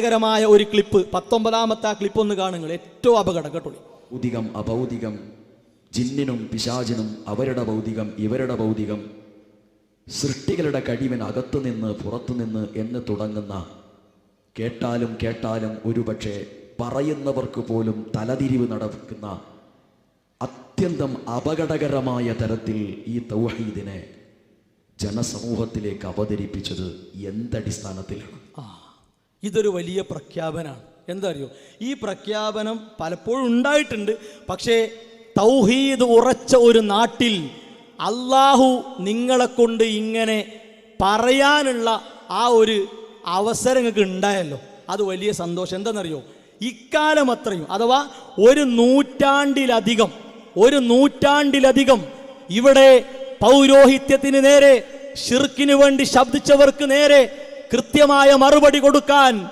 കരമായ ഒരു ക്ലിപ്പ് പത്തൊമ്പതാമത്തെ ആ ക്ലിപ്പ് ഒന്ന് കാണുങ്ങൾ. ഏറ്റവും അപകടം കേട്ടോ ഭൗതികം അഭൗതികം ജിന്നിനും പിശാചിനും അവരുടെ ഭൗതികം ഇവരുടെ ഭൗതികം സൃഷ്ടികളുടെ കഴിവിന് അകത്തുനിന്ന് പുറത്തുനിന്ന് എന്ന് തുടങ്ങുന്ന കേട്ടാലും കേട്ടാലും ഒരുപക്ഷെ പറയുന്നവർക്ക് പോലും തലതിരിവ് നടക്കുന്ന അത്യന്തം അപകടകരമായ തരത്തിൽ ഈ തൗഹീദിനെ ജനസമൂഹത്തിലേക്ക് അവതരിപ്പിച്ചത് എന്തടിസ്ഥാനത്തിലാണ്? ആ. ഇതൊരു വലിയ പ്രഖ്യാപനമാണ്. എന്താ അറിയോ ഈ പ്രഖ്യാപനം പലപ്പോഴും ഉണ്ടായിട്ടുണ്ട്. പക്ഷേ തൗഹീദ് ഉറച്ച ഒരു നാട്ടിൽ അള്ളാഹു നിങ്ങളെ കൊണ്ട് ഇങ്ങനെ പറയാനുള്ള ആ ഒരു അവസരം നിങ്ങൾക്ക് ഉണ്ടായല്ലോ. അത് വലിയ സന്തോഷം. എന്താണെന്നറിയോ ഇക്കാലം അത്രയും. അഥവാ ഒരു നൂറ്റാണ്ടിലധികം ഒരു നൂറ്റാണ്ടിലധികം ഇവിടെ പൗരോഹിത്യത്തിന് നേരെ ഷിർക്കിന് വേണ്ടി ശബ്ദിച്ചവർക്ക് നേരെ കൃത്യമായ മറുപടി കൊടുക്കാൻ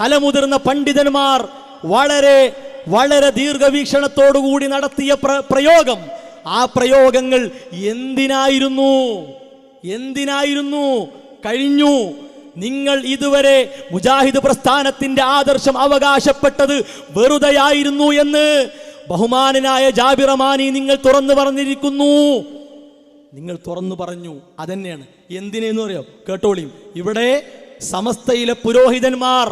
തലമുതിർന്ന പണ്ഡിതന്മാർ വളരെ വളരെ ദീർഘവീക്ഷണത്തോടുകൂടി നടത്തിയ പ്ര- പ്രയോഗം. ആ പ്രയോഗങ്ങൾ എന്തിനായിരുന്നു? എന്തിനായിരുന്നു? കഴിഞ്ഞു. നിങ്ങൾ ഇതുവരെ മുജാഹിദ് പ്രസ്ഥാനത്തിന്റെ ആദർശം അവകാശപ്പെട്ടത് വെറുതെയായിരുന്നു എന്ന് ബഹുമാനനായ ജാബിറമാനി നിങ്ങൾ തുറന്നു പറഞ്ഞിരിക്കുന്നു. നിങ്ങൾ തുറന്നു പറഞ്ഞു. അതന്നെയാണ്. എന്തിനെന്ന് പറയാം കേട്ടോളിയും. ഇവിടെ സമസ്തയിലെ പുരോഹിതന്മാർ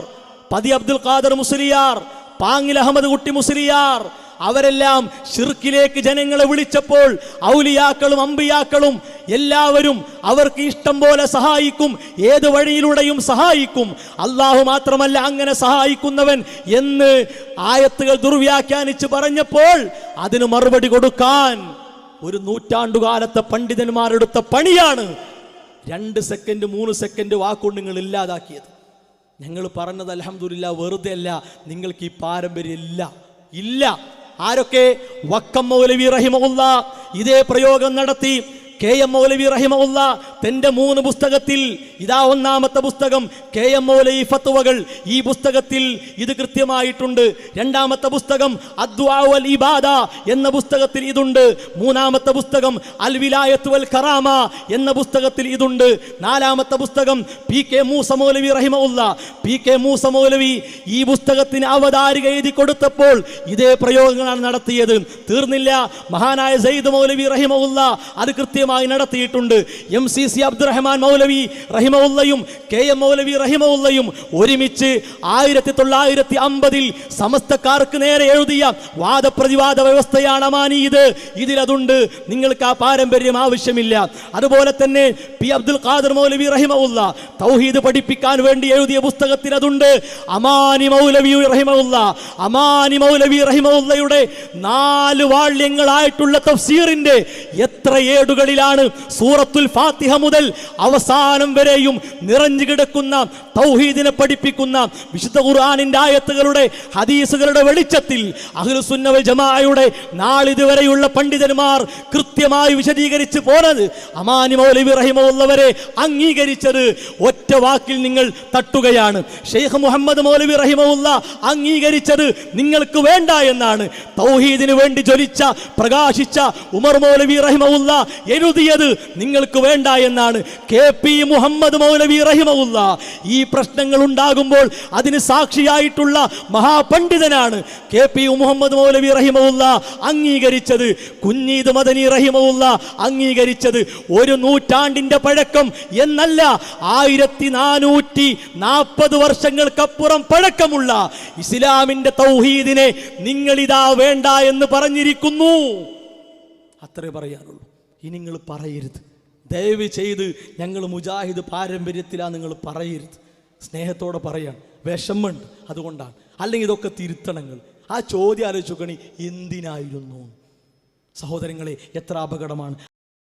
പതി അബ്ദുൽ ഖാദർ മുസ്ലിയാർ പാങ്ങിൽ അഹമ്മദ് കുട്ടി മുസ്ലിയാർ അവരെല്ലാം ഷിർക്കിലേക്ക് ജനങ്ങളെ വിളിച്ചപ്പോൾ ഔലിയാക്കളും അമ്പിയാക്കളും എല്ലാവരും അവർക്ക് ഇഷ്ടം പോലെ സഹായിക്കും ഏത് വഴിയിലൂടെയും സഹായിക്കും. അള്ളാഹു മാത്രമല്ല അങ്ങനെ സഹായിക്കുന്നവൻ എന്ന് ആയത്തുകൾ ദുർവ്യാഖ്യാനിച്ച് പറഞ്ഞപ്പോൾ അതിന് മറുപടി കൊടുക്കാൻ ഒരു നൂറ്റാണ്ടുകാലത്തെ പണ്ഡിതന്മാരെടുത്ത പണിയാണ് രണ്ട് സെക്കൻഡ് മൂന്ന് സെക്കൻഡ് വാക്കുകൊണ്ട് നിങ്ങൾ ഇല്ലാതാക്കിയത്. ഞങ്ങൾ പറഞ്ഞത് അലഹമില്ല വെറുതെ അല്ല നിങ്ങൾക്ക് ഈ പാരമ്പര്യം ഇല്ല. ഇല്ല. ആരൊക്കെ? വക്കം മൗലവി റഹിമുള്ള ഇതേ പ്രയോഗം നടത്തി കെ എം മൗലവി റഹിമുള്ള തന്റെ മൂന്ന് പുസ്തകത്തിൽ ഇതാ ഒന്നാമത്തെ പുസ്തകം കെ എം മൗലവി ഫത്തുവകൾ. ഈ പുസ്തകത്തിൽ ഇത് കൃത്യമായിട്ടുണ്ട്. രണ്ടാമത്തെ പുസ്തകം അദ്വാവൽ ഇബാദ എന്ന പുസ്തകത്തിൽ ഇതുണ്ട്. മൂന്നാമത്തെ പുസ്തകം അൽ വിലായത്ത് വൽ കറാമ എന്ന പുസ്തകത്തിൽ ഇതുണ്ട്. നാലാമത്തെ പുസ്തകം പി കെ മൂസ മൗലവി റഹിമുള്ള പി കെ മൂസ മൗലവി ഈ പുസ്തകത്തിന് അവതാരിക എഴുതി കൊടുത്തപ്പോൾ ഇതേ പ്രയോഗങ്ങളാണ് നടത്തിയത്. തീർന്നില്ല. മഹാനായ സയ്യിദ് മൗലവി റഹിമുള്ള അത് കൃത്യമായി നടത്തിയിട്ടുണ്ട്. M C C Abdurahman Moulavi റഹിമുള്ളയും K M Moulavi റഹിമുള്ളയും ഒരുമിച്ച് ആയിരത്തി തൊള്ളായിരത്തി അമ്പതിൽ സമസ്തക്കാർക്ക് നേരെ എഴുതിയ വാദപ്രതിവാദ വ്യവസ്ഥയാണ് അമാനി ഇത്. ഇതിലതുണ്ട് നിങ്ങൾക്ക് ആ പാരമ്പര്യം ആവശ്യമില്ല. അതുപോലെ തന്നെ പി അബ്ദുൽ ഖാദർ മൗലവി റഹിമുള്ള തൗഹീദ് പഠിപ്പിക്കാൻ വേണ്ടി എഴുതിയ പുസ്തകത്തിൽ അതുണ്ട്. അമാനി മൗലവി റഹിമുള്ള അമാനി മൗലവി റഹിമുള്ളയുടെ നാല് വാള്യങ്ങളായിട്ടുള്ള തഫ്സീറിന്റെ എത്ര ഏടുകളിലാണ് സൂറത്തുൽ ഫാത്തിഹ മുതൽ അവസാനം വരെയും നിറഞ്ഞു കിടക്കുന്ന തൗഹീദിനെ പഠിപ്പിക്കുന്ന വിശുദ്ധ ഖുർആാനിന്റെ ആയത്തുകളുടെ ഹദീസുകളുടെ വെളിച്ചത്തിൽ അഹ്ലുസുന്നവൽ ജമാഅയുടെ നാളിതുവരെയുള്ള പണ്ഡിതന്മാർ കൃത്യമായി വിശദീകരിച്ച് പോന്നത് അമാനി മൗലവി റഹിമുള്ളവരെ അംഗീകരിച്ചത് ഒറ്റ വാക്കിൽ നിങ്ങൾ തട്ടുകയാണ്. ഷെയ്ഖ് മുഹമ്മദ് മൗലവി റഹിമുള്ള അംഗീകരിച്ചത് നിങ്ങൾക്ക് വേണ്ട എന്നാണ്. തൗഹീദിന് വേണ്ടി ജ്വലിച്ച പ്രകാശിച്ച ഉമർ മൗലവി റഹിമുള്ള എഴുതിയത് നിങ്ങൾക്ക് വേണ്ട എന്നാണ് കെ പി മുഹമ്മദ് മൗലവി റഹിമുള്ള ഈ പ്രശ്നങ്ങൾ ഉണ്ടാകുമ്പോൾ അതിന് സാക്ഷിയായിട്ടുള്ള മഹാപണ്ഡിതനാണ് കെ പി മുഹമ്മദ് മൗലവി റഹിമുള്ള അംഗീകരിച്ചത്. കുഞ്ഞീദ് മദനി റഹിമുള്ള അംഗീകരിച്ചത്. ഒരു നൂറ്റാണ്ടിന്റെ പഴക്കം എന്നല്ല ആയിരത്തി നാനൂറ്റി നാൽപ്പത് വർഷങ്ങൾക്കപ്പുറം പഴക്കമുള്ള ഇസ്ലാമിന്റെ തൗഹീദിനെ നിങ്ങളിതാ വേണ്ട എന്ന് പറഞ്ഞിരിക്കുന്നു. അത്രേ പറയാനുള്ളൂ. ഇനി നിങ്ങൾ പറയരുത്. ദയവ് ചെയ്ത് ഞങ്ങൾ മുജാഹിദ് പാരമ്പര്യത്തിലാണ് നിങ്ങൾ പറയരുത്. സ്നേഹത്തോടെ പറയാൻ വിഷമുണ്ട് അതുകൊണ്ടാണ്. അല്ലെങ്കിൽ ഇതൊക്കെ തിരുത്തണങ്ങൾ. ആ ചോദ്യം ആലോചിച്ചു കണി എന്തിനായിരുന്നു? സഹോദരങ്ങളെ എത്ര അപകടമാണ്?